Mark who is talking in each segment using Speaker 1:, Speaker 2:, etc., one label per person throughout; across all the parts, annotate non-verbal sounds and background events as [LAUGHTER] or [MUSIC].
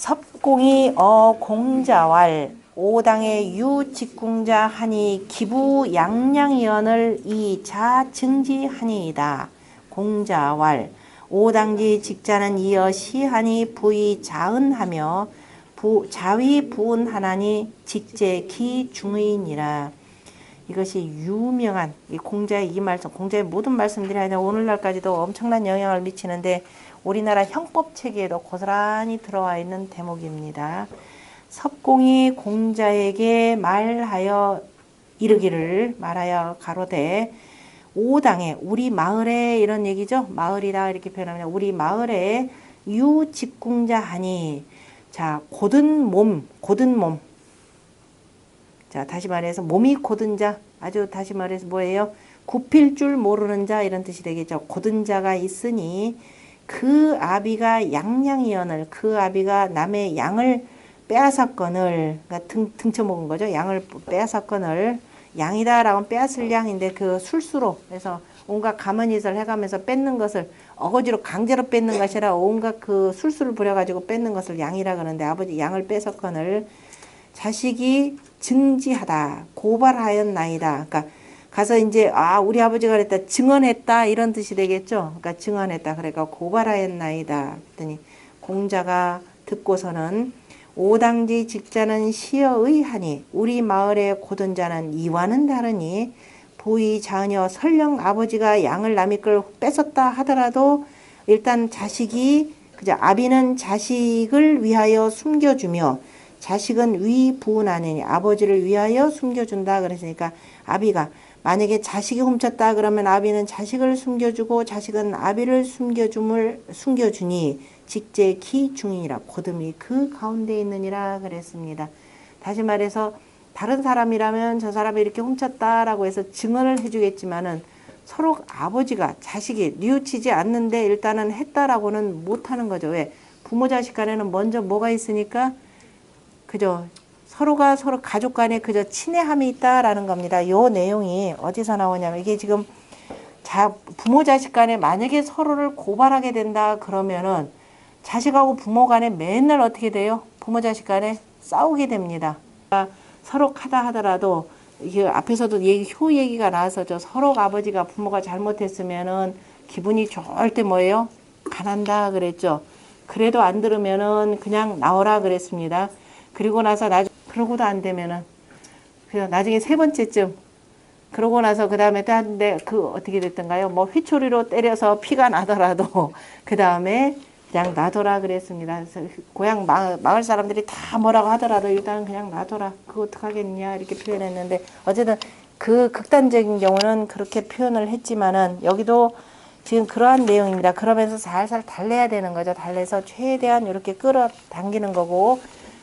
Speaker 1: 섭공이 어 공자왈 오당의 유직궁자 하니 기부 양양이언을 이자 증지하니이다. 공자왈 오당지 직자는 이어 시하니 부이 자은하며 부 자위 부은하나니 직제 기 중의니라. 이것이 유명한 이 공자의 이 말씀, 공자의 모든 말씀들이 아니라 오늘날까지도 엄청난 영향을 미치는데 우리나라 형법 체계에도 고스란히 들어와 있는 대목입니다. 섭공이 공자에게 말하여 이르기를 말하여 가로되 오당에 우리 마을에 이런 얘기죠. 마을이다 이렇게 표현하면 우리 마을에 유직궁자 하니 자 고든 몸 고든 몸 자, 다시 말해서 몸이 고든 자, 아주 다시 말해서 뭐예요? 굽힐 줄 모르는 자 이런 뜻이 되겠죠. 고든 자가 있으니 그 아비가 양양이언을 그 아비가 남의 양을 빼앗았건을 그러니까 등 등쳐먹은 거죠. 양을 빼앗았건을 양이다라고 빼앗을 양인데 그 술수로 그래서 온갖 가만히을 해가면서 뺏는 것을 어거지로 강제로 뺏는 것이 아니라 온갖 그 술수를 부려가지고 뺏는 것을 양이라 그러는데 아버지 양을 뺏었건을 자식이 증지하다 고발하였나이다. 그러니까 가서 이제 아 우리 아버지가 그랬다 증언했다 이런 뜻이 되겠죠. 그러니까 증언했다 그러니까 고발하였나이다. 그랬더니 공자가 듣고서는 오당지 직자는 시어의 하니 우리 마을의 고든 자는 이와는 다르니 보이 자녀 설령 아버지가 양을 남의 걸 뺏었다 하더라도 일단 자식이 그죠 아비는 자식을 위하여 숨겨주며 자식은 위 부은하느니 아버지를 위하여 숨겨준다 그랬으니까 아비가 만약에 자식이 훔쳤다 그러면 아비는 자식을 숨겨주고 자식은 아비를 숨겨줌을 숨겨주니 직제 기 중이니라 고듬이 그 가운데 있느니라 그랬습니다. 다시 말해서 다른 사람이라면 저 사람이 이렇게 훔쳤다라고 해서 증언을 해주겠지만은 서로 아버지가 자식이 뉘우치지 않는데 일단은 했다라고는 못하는 거죠. 왜? 부모 자식 간에는 먼저 뭐가 있으니까 그죠. 서로가 서로 가족 간에 그저 친애함이 있다라는 겁니다. 요 내용이 어디서 나오냐면 이게 지금 자 부모 자식 간에 만약에 서로를 고발하게 된다 그러면은 자식하고 부모 간에 맨날 어떻게 돼요? 부모 자식 간에 싸우게 됩니다. 그러니까 서로 하다 하더라도 이게 앞에서도 얘기, 효 얘기가 나와서죠. 서로 아버지가 부모가 잘못했으면은 기분이 때 뭐예요? 가난다 그랬죠. 그래도 안 들으면은 그냥 나오라 그랬습니다. 그리고 나서 나중 그러고도 안 되면은 그냥 나중에 세 번째쯤 그러고 나서 그 다음에 또 한데 그 어떻게 됐던가요? 뭐 휘초리로 때려서 피가 나더라도 [LAUGHS] 그 다음에 그냥 놔둬라 그랬습니다. 그래서 고향 마을, 마을 사람들이 다 뭐라고 하더라도 일단 그냥 놔둬라. 그거 어떡하겠냐 이렇게 표현했는데 어쨌든 그 극단적인 경우는 그렇게 표현을 했지만은 여기도 지금 그러한 내용입니다. 그러면서 살살 달래야 되는 거죠. 달래서 최대한 이렇게 끌어당기는 거고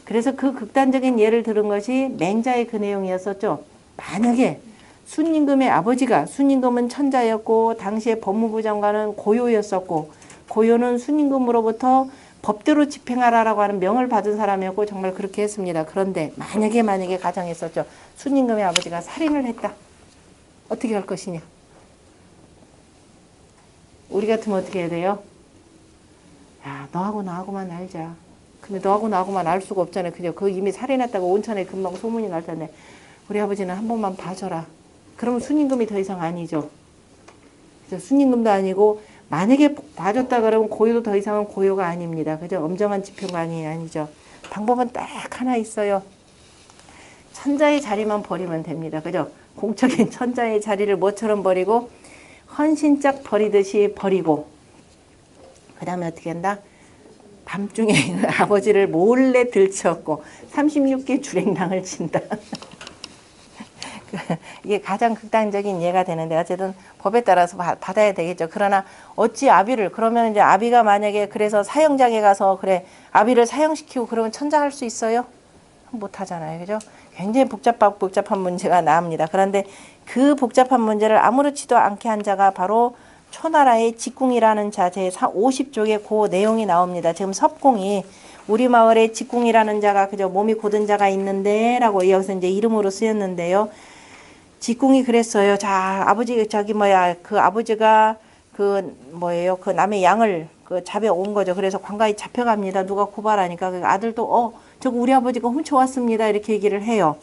Speaker 1: 그래서 그 극단적인 예를 들은 것이 맹자의 그 내용이었었죠. 만약에 순임금의 아버지가 순임금은 천자였고 당시에 법무부 장관은 고요였었고 고요는 순임금으로부터 법대로 집행하라라고 하는 명을 받은 사람이었고 정말 그렇게 했습니다. 그런데 만약에 만약에 가정했었죠. 순임금의 아버지가 살인을 했다. 어떻게 할 것이냐? 우리 같으면 어떻게 해야 돼요? 야, 너하고 나하고만 알자. 근데 너하고 나하고만 알 수가 없잖아요. 그죠? 그 이미 살인했다고 온천에 금방 소문이 날 텐데 우리 아버지는 한 번만 봐줘라. 그러면 순임금이 더 이상 아니죠. 그죠? 순임금도 아니고 만약에 봐줬다 그러면 고요도 더 이상은 고요가 아닙니다. 그죠? 엄정한 집행관이 아니죠. 방법은 딱 하나 있어요. 천자의 자리만 버리면 됩니다. 그죠? 공적인 천자의 자리를 뭐처럼 버리고 헌신짝 버리듯이 버리고 그 다음에 어떻게 한다? 밤중에 [LAUGHS] 아버지를 몰래 들쳤고 36개 주랭랑을 친다. [LAUGHS] 이게 가장 극단적인 예가 되는데 어쨌든 법에 따라서 받아야 되겠죠. 그러나 어찌 아비를 그러면 이제 아비가 만약에 그래서 사형장에 가서 그래 아비를 사형시키고 그러면 천자할 수 있어요? 못 하잖아요. 그죠? 굉장히 복잡한 복잡한 문제가 나옵니다. 그런데 그 복잡한 문제를 아무렇지도 않게 한 자가 바로 초나라의 직궁이라는 자제 50쪽에 그 내용이 나옵니다. 지금 섭공이 우리 마을에 직궁이라는 자가 그저 몸이 고든 자가 있는데 라고 여기서 이제 이름으로 쓰였는데요. 직궁이 그랬어요. 자, 아버지 저기 뭐야 그 아버지가 그 뭐예요? 그 남의 양을 그 잡혀 온 거죠. 그래서 관가에 잡혀갑니다. 누가 고발하니까 그 아들도 어 저거 우리 아버지가 훔쳐왔습니다 이렇게 얘기를 해요.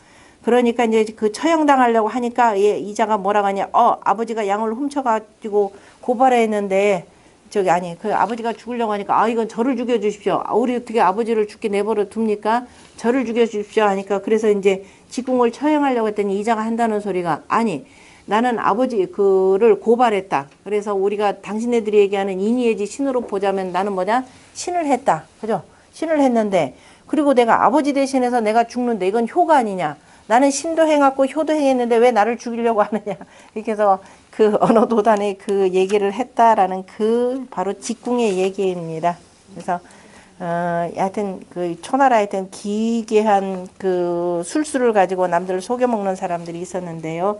Speaker 1: 그러니까 이제 그 처형당하려고 하니까 얘 이자가 뭐라고 하냐 어 아버지가 양을 훔쳐가지고 고발했는데 저기 아니 그 아버지가 죽으려고 하니까 아 이건 저를 죽여 주십시오. 아, 우리 어떻게 아버지를 죽게 내버려 둡니까? 저를 죽여 주십시오 하니까 그래서 이제 직궁을 처형하려고 했더니 이자가 한다는 소리가 아니 나는 아버지 그를 고발했다. 그래서 우리가 당신네들이 얘기하는 인의예지 신으로 보자면 나는 뭐냐 신을 했다. 그죠? 신을 했는데 그리고 내가 아버지 대신해서 내가 죽는데 이건 효가 아니냐? 나는 신도 행했고 효도 행했는데 왜 나를 죽이려고 하느냐? 이렇게 해서 그 언어 도단에 그 얘기를 했다라는 그 바로 직궁의 얘기입니다. 그래서 어, 하여튼 그 초나라 하여튼 기괴한 그 술수를 가지고 남들을 속여 먹는 사람들이 있었는데요.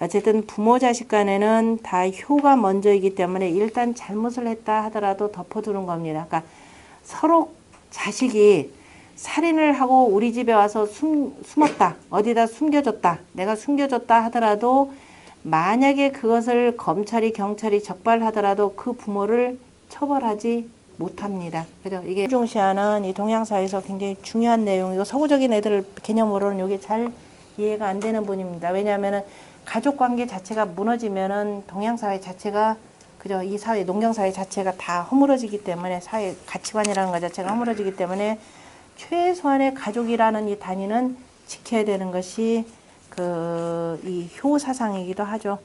Speaker 1: 어쨌든 부모 자식 간에는 다 효가 먼저이기 때문에 일단 잘못을 했다 하더라도 덮어두는 겁니다. 그러니까 서로 자식이 살인을 하고 우리 집에 와서 숨, 숨었다. 어디다 숨겨줬다. 내가 숨겨줬다 하더라도 만약에 그것을 검찰이 경찰이 적발하더라도 그 부모를 처벌하지 못합니다. 그죠? 이게 중시하는 이 동양사에서 굉장히 중요한 내용이고 서구적인 애들 개념으로는 이게 잘 이해가 안 되는 분입니다. 왜냐하면은 가족 관계 자체가 무너지면은 동양 사회 자체가 그죠? 이 사회 농경 사회 자체가 다 허물어지기 때문에 사회 가치관이라는 것 자체가 허물어지기 때문에 최소한의 가족이라는 이 단위는 지켜야 되는 것이 그 이 효 사상이기도 하죠.